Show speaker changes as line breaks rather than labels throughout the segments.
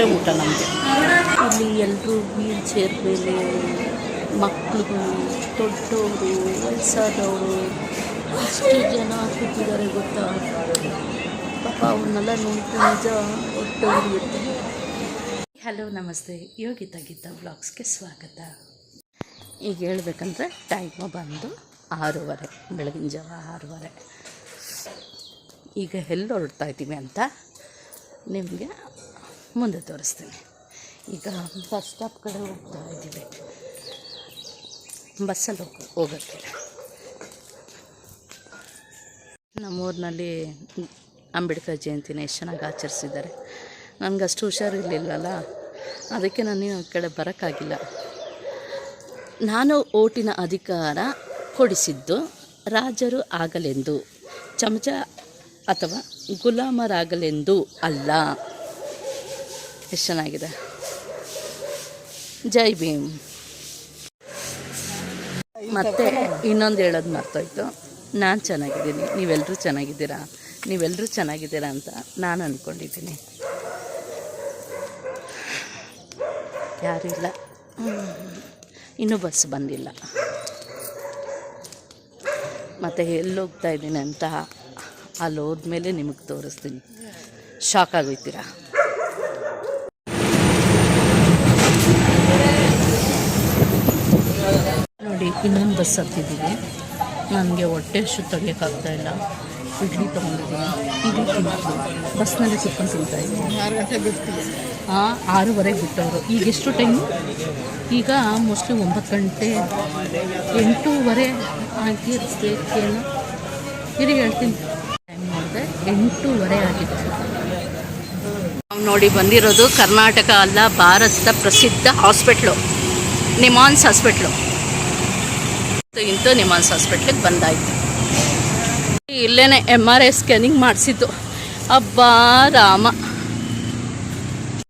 ಇದೇ ಊಟ ನಮಗೆ. ಇಲ್ಲಿ ಎಲ್ಲರೂ ವೀಲ್ ಚೇರ್ ಮೇಲೆ ಮಕ್ಕಳುಗಳು ದೊಡ್ಡವರು ವಯಸ್ಸಾದವರು ಎಷ್ಟು ಜನ ಕೂತಿದ್ದಾರೆ ಗೊತ್ತಾ? ಪಾಪ ಅವ್ರನ್ನೆಲ್ಲ ನೋಡಿದ್ರೆ ನಿಜ ಹೊಟ್ಟೆ ಹಲೋ ನಮಸ್ತೆ. ಯೋಗಿತಾ ಗೀತಾ ಬ್ಲಾಗ್ಸ್ಗೆ ಸ್ವಾಗತ. ಈಗ ಹೇಳ್ಬೇಕಂದ್ರೆ ಟೈಮು ಬಂದು ಆರೂವರೆ ಬೆಳಗಿನ ಜಾವ ಆರೂವರೆ. ಈಗ ಎಲ್ಲಿ ಹೊರಡ್ತಾ ಇದ್ದೀವಿ ಅಂತ ನಿಮಗೆ ಮುಂದೆ ತೋರಿಸ್ತೀನಿ. ಈಗ ಬಸ್ ಸ್ಟಾಪ್ ಕಡೆ ಹೋಗ್ತಾ ಇದ್ದೀವಿ. ಬಸ್ಸಲ್ಲಿ ಹೋಗ ಹೋಗೋಕ್ಕೆ. ನಮ್ಮೂರಿನಲ್ಲಿ ಅಂಬೇಡ್ಕರ್ ಜಯಂತಿನ ಎಷ್ಟು ಚೆನ್ನಾಗಿ ಆಚರಿಸಿದ್ದಾರೆ. ನನಗೆ ಅಷ್ಟು ಹುಷಾರಿರಲಿಲ್ಲಲ್ಲ ಅದಕ್ಕೆ ನಾನು ಈ ಕಡೆ ಬರೋಕ್ಕಾಗಿಲ್ಲ. ನಾನು ಓಟಿನ ಅಧಿಕಾರ ಕೊಡಿಸಿದ್ದು ರಾಜರು ಆಗಲೆಂದು, ಚಮಚ ಅಥವಾ ಗುಲಾಮರಾಗಲೆಂದು ಅಲ್ಲ. ಎಷ್ಟು ಚೆನ್ನಾಗಿದೆ. ಜೈ ಭೀಮ್. ಮತ್ತೆ ಇನ್ನೊಂದು ಹೇಳೋದು ಮರ್ತೋಯ್ತು. ನಾನು ಚೆನ್ನಾಗಿದ್ದೀನಿ. ನೀವೆಲ್ಲರೂ ಚೆನ್ನಾಗಿದ್ದೀರಾ? ನೀವೆಲ್ಲರೂ ಚೆನ್ನಾಗಿದ್ದೀರಾ ಅಂತ ನಾನು ಅಂದ್ಕೊಂಡಿದ್ದೀನಿ ಯಾರೂ ಇಲ್ಲ. ಇನ್ನೂ ಬಸ್ ಬಂದಿಲ್ಲ. ಮತ್ತು ಎಲ್ಲಿ ಹೋಗ್ತಾ ಇದ್ದೀನಿ ಅಂತ ಅಲ್ಲಿ ಹೋದ್ಮೇಲೆ ನಿಮಗೆ ತೋರಿಸ್ತೀನಿ. ಶಾಕ್ ಆಗೋಯ್ತೀರಾ ನೋಡಿ ಇನ್ನೊಂದು ಬಸ್ ಹತ್ತಿದ್ದೀವಿ. ನನಗೆ ಹೊಟ್ಟೆ ಅಷ್ಟು ಇಲ್ಲ. ಇಡ್ಲಿ ತೊಗೊಂಡಿದ್ದೀನಿ. ಇಡ್ಲಿ ತಿಂತು ಬಸ್ನಲ್ಲಿ ಕುತ್ಕೊಂಡು ತಿಂತಾ ಇದ್ದೀನಿ.
ಆರು ಗಂಟೆ ಬಿಡ್ತೀವಿ.
ಹಾಂ ಆರೂವರೆಗೆ ಬಿಟ್ಟವರು. ಈಗ ಎಷ್ಟು ಟೈಮು ಈಗ ಮೋಸ್ಟ್ಲಿ ಒಂಬತ್ತು ಗಂಟೆ. ಎಂಟೂವರೆ ಆಗಿರ್ಬೇಕೇನೋ ಇರಿ ಹೇಳ್ತೀನಿ. ಟೈಮ್ ನೋಡಿದೆ. ಎಂಟೂವರೆ ಆಗಿದೆ. ನಾವು ನೋಡಿ ಬಂದಿರೋದು ಕರ್ನಾಟಕ ಅಲ್ಲ ಭಾರತದ ಪ್ರಸಿದ್ಧ ಹಾಸ್ಪಿಟ್ಲು ನಿಮಾನ್ಸ್ ಹಾಸ್ಪಿಟ್ಲು ಇಂತು ನಿಮಾನ್ಸ್ ಹಾಸ್ಪಿಟ್ಲಿಗೆ ಬಂದಾಯಿತು. ಇಲ್ಲೇನೆ ಎಂ ಆರ್ ಐ ಸ್ಕ್ಯಾನಿಂಗ್ ಮಾಡಿಸಿದ್ದು. ಅಬ್ಬಾ, ರಾಮ.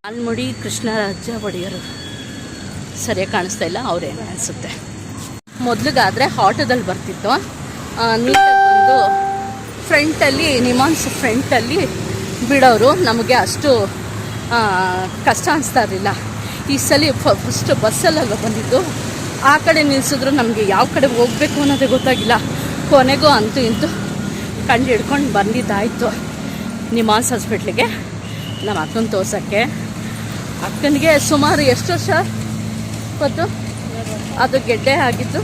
ಆಲ್ಮುಡಿ ಕೃಷ್ಣರಾಜ ಒಡೆಯರು. ಸರಿಯಾಗಿ ಕಾಣಿಸ್ತಾ ಇಲ್ಲ ಅವ್ರೇನು ಅನಿಸುತ್ತೆ. ಮೊದಲಿಗಾದರೆ ಆಟೋದಲ್ಲಿ ಬರ್ತಿತ್ತು. ನೀಟಾಗಿ ಬಂದು ಫ್ರಂಟಲ್ಲಿ, ನಿಮಾನ್ಸ್ ಫ್ರಂಟಲ್ಲಿ ಬಿಡೋರು. ನಮಗೆ ಅಷ್ಟು ಕಷ್ಟ ಅನಿಸ್ತಾ ಇರಲಿಲ್ಲ. ಈ ಸಲ ಫಸ್ಟ್ ಬಸ್ಸಲ್ಲೆಲ್ಲ ಬಂದಿದ್ದು. ಆ ಕಡೆ ನಿಲ್ಲಿಸಿದ್ರು ನಮಗೆ ಯಾವ ಕಡೆ ಹೋಗಬೇಕು ಅನ್ನೋದೇ ಗೊತ್ತಾಗಿಲ್ಲ. ಕೊನೆಗೂ ಅಂತೂ ಇಂತೂ ಕಂಡು ಹಿಡ್ಕೊಂಡು ಬಂದಿದ್ದಾಯಿತು. ನಿಮಾನ್ಸ್ ಹಾಸ್ಪಿಟ್ಲಿಗೆ ನಮ್ಮ ಅಕ್ಕನ ತೋರ್ಸೋಕ್ಕೆ. ಅಕ್ಕನಿಗೆ ಸುಮಾರು ಎಷ್ಟು ವರ್ಷ ಗೊತ್ತು? ಅದು ಗೆಡ್ಡೆ ಆಗಿತ್ತು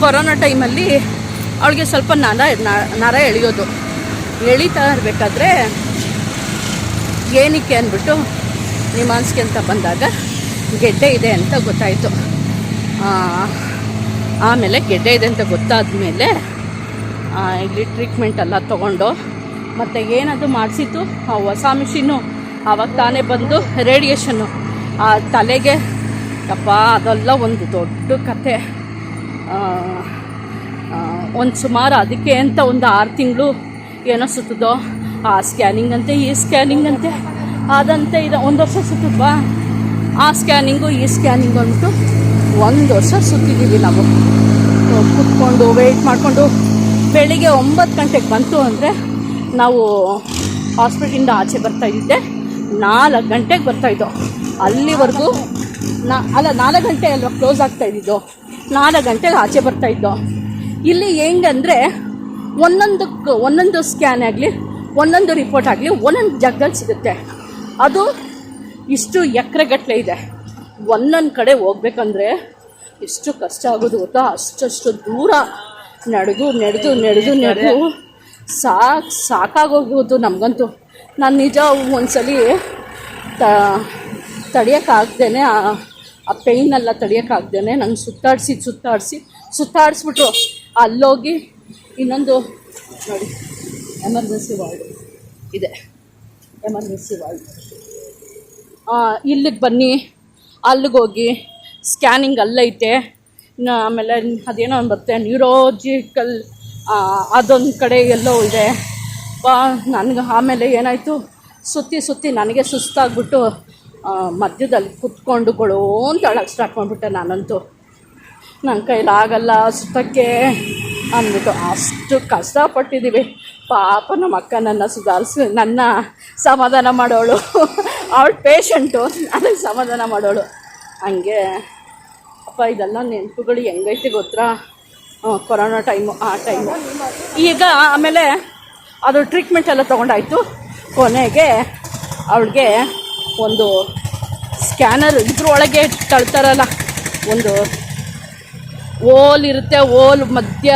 ಕೊರೋನಾ ಟೈಮಲ್ಲಿ ಅವಳಿಗೆ ಸ್ವಲ್ಪ ನರ ನರ ಎಳೆಯೋದು. ಎಳಿತಾ ಇರಬೇಕಾದ್ರೆ ಏನಕ್ಕೆ ಅಂದ್ಬಿಟ್ಟು ನಿಮಾನ್ಸ್ಗೆ ಅಂತ ಬಂದಾಗ ಗೆಡ್ಡೆ ಇದೆ ಅಂತ ಗೊತ್ತಾಯಿತು. ಆಮೇಲೆ ಗೆಡ್ಡೆ ಇದೆ ಅಂತ ಗೊತ್ತಾದ ಮೇಲೆ ಇಲ್ಲಿ ಟ್ರೀಟ್ಮೆಂಟ್ ಎಲ್ಲ ತೊಗೊಂಡು, ಮತ್ತು ಏನದು ಮಾಡಿಸಿತ್ತು ಆ, ಹೊಸ ಮಿಷಿನ್ನು ಆವಾಗ ತಾನೇ ಬಂದು ರೇಡಿಯೇಷನ್ನು ಆ, ತಲೆಗೆ ಅಪ್ಪ ಅದೆಲ್ಲ ಒಂದು ದೊಡ್ಡ ಕತೆ ಒಂದು ಸುಮಾರು ಅದಕ್ಕೆ ಅಂತ ಒಂದು ಆರು ತಿಂಗಳು ಏನೋ ಸುತ್ತದೋ, ಆ ಸ್ಕ್ಯಾನಿಂಗ್ ಅಂತೆ, ಈ ಸ್ಕ್ಯಾನಿಂಗ್ ಅಂತೆ, ಅದಂತೆ ಇದು, ಒಂದು ವರ್ಷ ಸುತ್ತದ್ವಾ? ಆ ಸ್ಕ್ಯಾನಿಂಗು, ಈ ಸ್ಕ್ಯಾನಿಂಗು ಅಂದ್ಬಿಟ್ಟು ಒಂದು ವರ್ಷ ಸುತ್ತಿದ್ದೀವಿ ನಾವು. ಕುತ್ಕೊಂಡು ವೆಯ್ಟ್ ಮಾಡಿಕೊಂಡು ಬೆಳಿಗ್ಗೆ ಒಂಬತ್ತು ಗಂಟೆಗೆ ಬಂತು ಅಂದರೆ ನಾವು ಹಾಸ್ಪಿಟ್ಲಿಂದ ಆಚೆ ಬರ್ತಾ ಇದ್ದಿದ್ದೆ ನಾಲ್ಕು ಗಂಟೆಗೆ ಬರ್ತಾಯಿದ್ದೋ ಅಲ್ಲಿವರೆಗೂ ನಾ, ಅಲ್ಲ, ನಾಲ್ಕು ಗಂಟೆ ಅಲ್ವಾ ಕ್ಲೋಸ್ ಆಗ್ತಾ ಇದ್ದಿದ್ದು? ನಾಲ್ಕು ಗಂಟೆಗೆ ಆಚೆ ಬರ್ತಾಯಿದ್ದೋ ಇಲ್ಲಿ ಹೆಂಗಂದರೆ ಒಂದೊಂದಕ್ಕೆ ಒಂದೊಂದು ಸ್ಕ್ಯಾನ್ ಆಗಲಿ, ಒಂದೊಂದು ರಿಪೋರ್ಟ್ ಆಗಲಿ, ಒಂದೊಂದು ಜಾಗದಲ್ಲಿ ಸಿಗುತ್ತೆ. ಅದು ಇಷ್ಟು ಎಕರೆಗಟ್ಟಲೆ ಇದೆ. ಒಂದೊಂದು ಕಡೆ ಹೋಗ್ಬೇಕಂದ್ರೆ ಎಷ್ಟು ಕಷ್ಟ ಆಗೋದು ಗೊತ್ತಾ? ಅಷ್ಟಷ್ಟು ದೂರ ನಡೆದು ನಡೆದು ನಡೆದು ನಡೆದು ಸಾಕು, ಸಾಕಾಗೋಗ್ಬೋದು ನಮಗಂತೂ. ನಾನು ನಿಜ ಒಂದ್ಸಲಿ ತಡಿಯೋಕ್ಕಾಗ್ದೇ ಆ ಪೇಯ್ನೆಲ್ಲ ತಡಿಯೋಕ್ಕಾಗ್ದೇ ನಂಗೆ ಸುತ್ತಾಡಿಸಿ ಸುತ್ತಾಡಿಸಿ, ಸುತ್ತಾಡಿಸ್ಬಿಟ್ರು. ಅಲ್ಲೋಗಿ ಇನ್ನೊಂದು ನೋಡಿ ಎಮರ್ಜೆನ್ಸಿ ವಾರ್ಡ್ ಇದೆ. ಎಮರ್ಜೆನ್ಸಿ ವಾರ್ಡ್ ಇಲ್ಲಿಗೆ ಬನ್ನಿ, ಅಲ್ಲಿಗೆ ಹೋಗಿ ಸ್ಕ್ಯಾನಿಂಗ್ ಅಲ್ಲೈತೆ ಆಮೇಲೆ ಅದೇನೋ ಬರುತ್ತೆ ನ್ಯೂರೋಜಿಕಲ್ ಅದೊಂದು ಕಡೆ ಎಲ್ಲೋ ಇದೆ. ಬಾ, ನನಗೆ ಆಮೇಲೆ ಏನಾಯಿತು, ಸುತ್ತಿ ಸುತ್ತಿ ನನಗೆ ಸುಸ್ತಾಗ್ಬಿಟ್ಟು ಮಧ್ಯದಲ್ಲಿ ಕುತ್ಕೊಂಡು ಗೊಳೋ ಅಂತ ಅಳಕ್ಕೆ ಸ್ಟಾರ್ಟ್ ಮಾಡಿಬಿಟ್ಟೆ ನಾನಂತೂ. ನನ್ನ ಕೈಲಾಗಲ್ಲ ಸುತ್ತಕ್ಕೆ ಅಂದ್ಬಿಟ್ಟು ಅಷ್ಟು ಕಷ್ಟಪಟ್ಟಿದ್ದೀವಿ ಪಾಪ ನಮ್ಮ ಅಕ್ಕ ನನ್ನ ಸುಧಾರಿಸಿ, ನನ್ನ ಸಮಾಧಾನ ಮಾಡೋಳು. ಅವಳು ಪೇಷಂಟು ನನಗೆ ಸಮಾಧಾನ ಮಾಡೋಳು. ಹಂಗೆ, ಅಪ್ಪ, ಇದೆಲ್ಲ ನೆನಪುಗಳು ಹೆಂಗೈತೆ ಗೊತ್ತಾ? ಕೊರೋನಾ ಟೈಮು ಆ ಟೈಮು ಈಗ ಆಮೇಲೆ ಅದು ಟ್ರೀಟ್ಮೆಂಟ್ ಎಲ್ಲ ತೊಗೊಂಡಾಯ್ತು. ಕೊನೆಗೆ ಅವಳಿಗೆ ಒಂದು ಸ್ಕ್ಯಾನರ್ ಇದ್ರೊಳಗೆ ತಳ್ತಾರಲ್ಲ, ಒಂದು ಓಲ್ ಇರುತ್ತೆ, ಓಲ್ ಮಧ್ಯ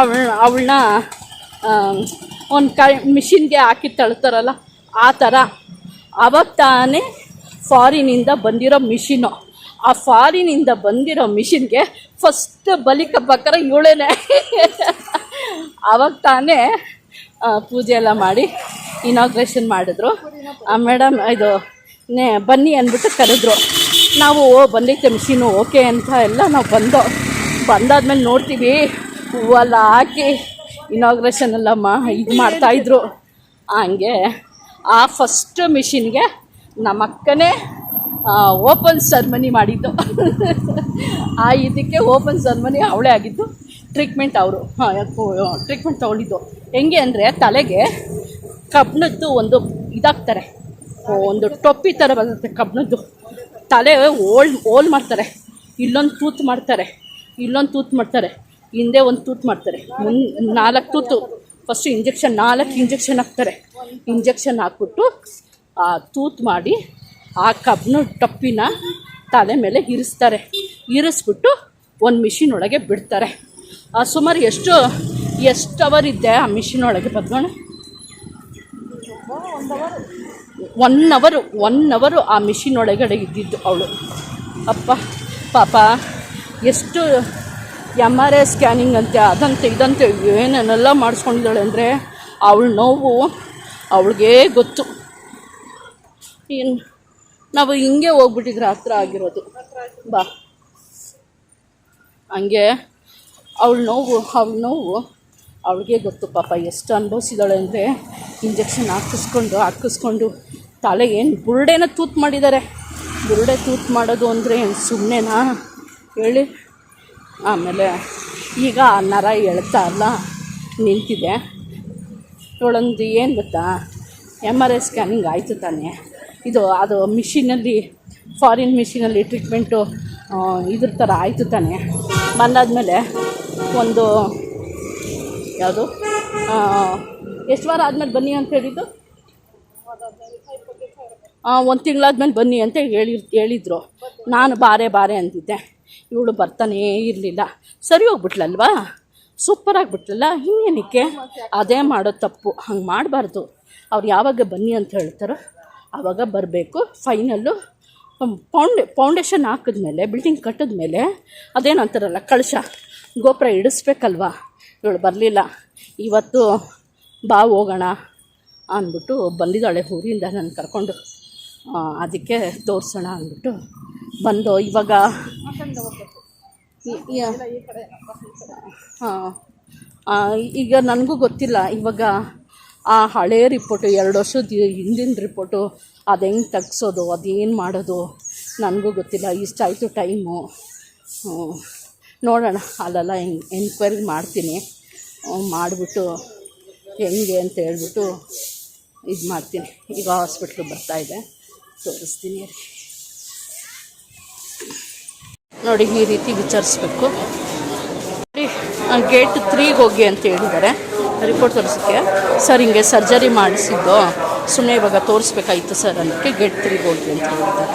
ಅವಳ ಅವಳನ್ನ ಒಂದು ಕೈ ಮಿಷಿನ್ಗೆ ಹಾಕಿ ತಳ್ತಾರಲ್ಲ, ಆ ಥರ ಅವಾಗ ತಾನೇ ಫಾರಿನಿಂದ ಬಂದಿರೋ ಮಿಷಿನು. ಆ ಫಾರಿನಿಂದ ಬಂದಿರೋ ಮಿಷಿನ್ಗೆ ಫಸ್ಟ್ ಬಲಿಕ ಪ್ರಕಾರ ಇವಳೇನೆ. ಅವಾಗ ತಾನೇ ಪೂಜೆ ಎಲ್ಲ ಮಾಡಿ ಇನಾಗ್ರೇಷನ್ ಮಾಡಿದ್ರು. ಮೇಡಮ್ ಇದು, ನೇ, ಬನ್ನಿ ಅಂದ್ಬಿಟ್ಟು ಕರೆದ್ರು. ನಾವು, ಓ, ಬಂದೈತೆ ಮಿಷಿನು, ಓಕೆ ಅಂತ ಎಲ್ಲ ನಾವು ಬಂದೋ, ಬಂದಾದ್ಮೇಲೆ ನೋಡ್ತೀವಿ. ಹೂವೆಲ್ಲ ಹಾಕಿ ಇನಾಗ್ರೇಷನ್ ಎಲ್ಲ ಮಾ, ಇದು ಮಾಡ್ತಾಯಿದ್ರು ಹಂಗೆ ಆ ಫಸ್ಟ್ ಮಿಷಿನ್ಗೆ ನಮ್ಮ ಅಕ್ಕನೇ ಓಪನ್ ಸರ್ಮನಿ ಮಾಡಿದ್ದು. ಆ ಇದಕ್ಕೆ ಓಪನ್ ಸರ್ಮನಿ ಅವಳೇ ಆಗಿದ್ದು ಟ್ರೀಟ್ಮೆಂಟ್ ಅವರು. ಟ್ರೀಟ್ಮೆಂಟ್ ತೊಗೊಂಡಿದ್ದು. ಹೆಂಗೆ ಅಂದರೆ ತಲೆಗೆ ಕಬ್ಬಿಣದ್ದು ಒಂದು ಇದಾಗ್ತಾರೆ. ಒಂದು ಟೊಪ್ಪಿ ಥರ ಬರುತ್ತೆ ಕಬ್ಬಿಣದ್ದು ತಲೆ ಓಲ್ ಓಲ್ ಮಾಡ್ತಾರೆ. ಇಲ್ಲೊಂದು ತೂತು ಮಾಡ್ತಾರೆ. ಇಲ್ಲೊಂದು ತೂತು ಮಾಡ್ತಾರೆ. ಹಿಂದೆ ಒಂದು ತೂತು ಮಾಡ್ತಾರೆ. ಮುನ್ ನಾಲ್ಕು ತೂತು. ಫಸ್ಟು ಇಂಜೆಕ್ಷನ್ ನಾಲ್ಕು ಇಂಜೆಕ್ಷನ್ ಹಾಕ್ತಾರೆ. ಇಂಜೆಕ್ಷನ್ ಹಾಕ್ಬಿಟ್ಟು, ಆ, ತೂತು ಮಾಡಿ, ಆ ಕಬ್ಬನ ಟಪ್ಪಿನ ತಲೆ ಮೇಲೆ ಇರಿಸ್ತಾರೆ. ಇರಿಸ್ಬಿಟ್ಟು ಒಂದು ಮಿಷಿನ್ ಒಳಗೆ ಬಿಡ್ತಾರೆ. ಆ, ಸುಮಾರು ಎಷ್ಟು ಎಷ್ಟು ಅವರ್ ಇದ್ದೆ ಆ ಮಿಷಿನ್ ಒಳಗೆ ಅವರ್ ಒನ್ ಅವರು ಒನ್ ಅವರು ಆ ಮಿಷಿನ್ ಒಳಗಡೆ ಇದ್ದಿದ್ದು ಅವಳು. ಅಪ್ಪ, ಪಾಪ, ಎಷ್ಟು ಎಂ ಆರ್ ಐ ಸ್ಕ್ಯಾನಿಂಗ್ ಅಂತೆ, ಅದಂತೆ ಇದಂತೆ ಏನೇನೆಲ್ಲ ಮಾಡಿಸ್ಕೊಂಡಿದ್ದಾಳೆ ಅಂದರೆ, ಅವಳ ನೋವು, ಅವಳಿಗೆ ಗೊತ್ತು. ಏನು, ನಾವು ಹಿಂಗೆ ಹೋಗ್ಬಿಟ್ಟಿದ್ರೆ ಹತ್ರ ಆಗಿರೋದು. ಬಾ. ಹಂಗೆ, ಅವಳ ನೋವು ಅವಳ ನೋವು, ಅವಳಿಗೆ ಗೊತ್ತು ಪಾಪ, ಎಷ್ಟು ಅನುಭವಿಸಿದಾಳೆ ಅಂದರೆ, ಇಂಜೆಕ್ಷನ್ ಹಾಕಿಸ್ಕೊಂಡು ಹಾಕಿಸ್ಕೊಂಡು, ತಲೆ ಏನು ಬುರುಡೆನ ತೂತು ಮಾಡಿದ್ದಾರೆ. ಬುರುಡೆ ತೂತು ಮಾಡೋದು ಅಂದರೆ ಏನು ಸುಮ್ಮನೆನಾ ಹೇಳಿ. ಆಮೇಲೆ ಈಗ ಆ ನರ ಎಳ್ತಾ ಅಲ್ಲ ನಿಂತಿದೆ. ಇವಳೊಂದು ಏನು ಗೊತ್ತಾ? ಎಂ ಆರ್ ಐ ಸ್ಕ್ಯಾನಿಂಗ್ ಆಯಿತು ತಾನೇ. ಇದು ಅದು ಮಿಷಿನಲ್ಲಿ ಫಾರಿನ್ ಮಿಷಿನಲ್ಲಿ ಟ್ರೀಟ್ಮೆಂಟು ಇದ್ರ ಥರ ಆಯಿತು ತಾನೇ. ಬಂದಾದಮೇಲೆ ಒಂದು ಯಾವುದು? ಎಷ್ಟು ವಾರ ಆದಮೇಲೆ ಬನ್ನಿ ಅಂತ ಹೇಳಿದ್ದು? ಒಂದು ತಿಂಗಳಾದ್ಮೇಲೆ ಬನ್ನಿ ಅಂತ ಹೇಳಿ ಹೇಳಿದರು. ನಾನು ಬಾರೆ ಬಾರೆ ಅಂತಿದ್ದೆ ಇವಳು ಬರ್ತಾನೇ ಇರಲಿಲ್ಲ. ಸರಿ ಹೋಗ್ಬಿಟ್ಲಲ್ವಾ? ಸೂಪರ್ ಆಗಿಬಿಟ್ಲಲ್ಲ? ಇನ್ನೇನಕ್ಕೆ? ಅದೇ ಮಾಡೋ ತಪ್ಪು. ಹಂಗೆ ಮಾಡಬಾರ್ದು. ಅವ್ರು ಯಾವಾಗ ಬನ್ನಿ ಅಂತ ಹೇಳ್ತಾರೋ ಆವಾಗ ಬರಬೇಕು. ಫೈನಲ್ಲು ಪೌಂಡೆ ಫೌಂಡೇಶನ್ ಹಾಕಿದ್ಮೇಲೆ ಬಿಲ್ಡಿಂಗ್ ಕಟ್ಟಿದ್ಮೇಲೆ ಅದೇನು ಅಂತಾರಲ್ಲ ಕಳಶ, ಗೋಪುರ ಇಡಿಸ್ಬೇಕಲ್ವಾ? ಇವಳು ಬರಲಿಲ್ಲ. ಇವತ್ತು ಬಾ ಹೋಗೋಣ ಅಂದ್ಬಿಟ್ಟು ಬಂದಿದ್ದಾಳೆ ಊರಿಂದ ನಾನು ಕರ್ಕೊಂಡು. ಅದಕ್ಕೆ ತೋರಿಸೋಣ ಅಂದ್ಬಿಟ್ಟು ಬಂದು ಇವಾಗ ಈಗ ನನಗೂ ಗೊತ್ತಿಲ್ಲ, ಇವಾಗ ಆ ಹಳೆ ರಿಪೋರ್ಟು, ಎರಡು ವರ್ಷದ ಹಿಂದಿನ ರಿಪೋರ್ಟು, ಅದು ಹೆಂಗೆ ತೆಗ್ಸೋದು ಅದೇನು ಮಾಡೋದು, ನನಗೂ ಗೊತ್ತಿಲ್ಲ ಇಷ್ಟಾಯಿತು ಟೈಮು. ನೋಡೋಣ, ಅಲ್ಲೆಲ್ಲ ಹೆಂಗೆ ಎನ್ಕ್ವೈರಿ ಮಾಡ್ತೀನಿ. ಮಾಡಿಬಿಟ್ಟು ಹೆಂಗೆ ಅಂತ ಹೇಳ್ಬಿಟ್ಟು ಇದು ಮಾಡ್ತೀನಿ. ಈಗ ಹಾಸ್ಪಿಟ್ಲಿಗೆ ಬರ್ತಾಯಿದೆ ತೋರಿಸ್ತೀನಿ. ನೋಡಿ, ಈ ರೀತಿ ವಿಚಾರಿಸ್ಬೇಕು. ಗೇಟ್ ತ್ರೀಗೆ ಹೋಗಿ ಅಂತ ಹೇಳಿದ್ದಾರೆ. ರಿಪೋರ್ಟ್ ತೋರಿಸೋಕ್ಕೆ. ಸರ್ ಹಿಂಗೆ ಸರ್ಜರಿ ಮಾಡಿಸಿದ್ದು. ಸುಮ್ಮನೆ ಇವಾಗ ತೋರಿಸ್ಬೇಕಾಯಿತು ಸರ್ ಅನ್ನೋಕ್ಕೆ ಗೇಟ್ ತ್ರೀಗೆ ಹೋಗಿ ಅಂತ ಹೇಳಿದ್ದಾರೆ.